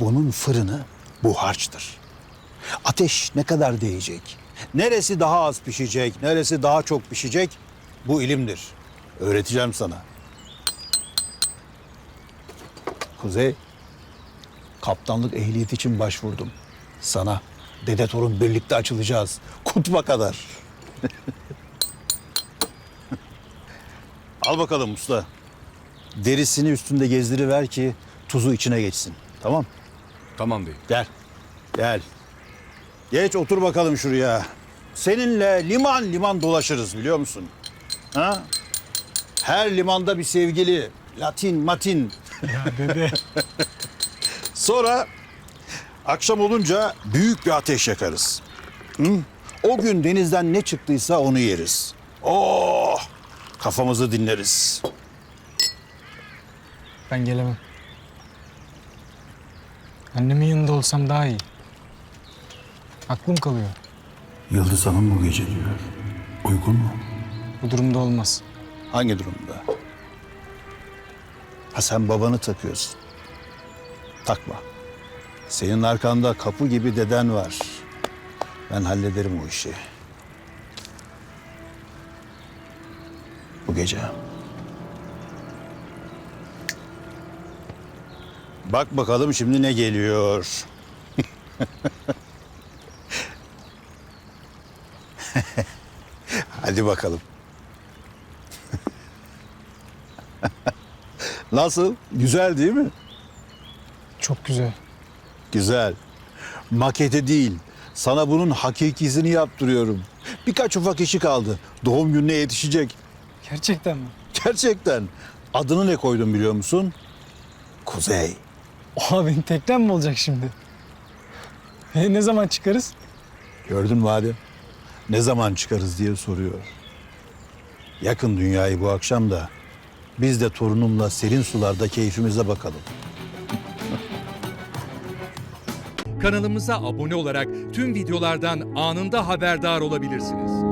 Bunun fırını bu harçtır. Ateş ne kadar değecek? Neresi daha az pişecek, neresi daha çok pişecek? Bu ilimdir. Öğreteceğim sana. Kuzey, kaptanlık ehliyeti için başvurdum. Sana dede torun birlikte açılacağız. Kutba kadar. Al bakalım usta. Derisini üstünde gezdiriver ki tuzu içine geçsin. Tamam? Tamam bey. Gel. Gel. Geç otur bakalım şuraya. Seninle liman liman dolaşırız biliyor musun? Ha? Her limanda bir sevgili. Latin, matin. Ya dede. Sonra akşam olunca büyük bir ateş yakarız. Hı? O gün denizden ne çıktıysa onu yeriz. Oh! Kafamızı dinleriz. Ben gelemem. Annemin yanında olsam daha iyi. Aklım kalıyor. Yıldız Hanım bu gece diyor. Uygun mu? Bu durumda olmaz. Hangi durumda? Ha sen babanı takıyorsun. Takma. Senin arkanda kapı gibi deden var. Ben hallederim o işi. Bu gece. Bak bakalım şimdi ne geliyor. Hadi bakalım. Nasıl? Güzel değil mi? Çok güzel. Güzel. Makete değil. Sana bunun hakikisini yaptırıyorum. Birkaç ufak işi kaldı. Doğum gününe yetişecek. Gerçekten mi? Gerçekten. Adını ne koydum biliyor musun? Kuzey. Oha benim teknem mi olacak şimdi? E, ne zaman çıkarız? Gördün mü Adem? Ne zaman çıkarız diye soruyor. Yakın dünyayı bu akşam da biz de torunumla serin sularda keyfimize bakalım. Kanalımıza abone olarak tüm videolardan anında haberdar olabilirsiniz.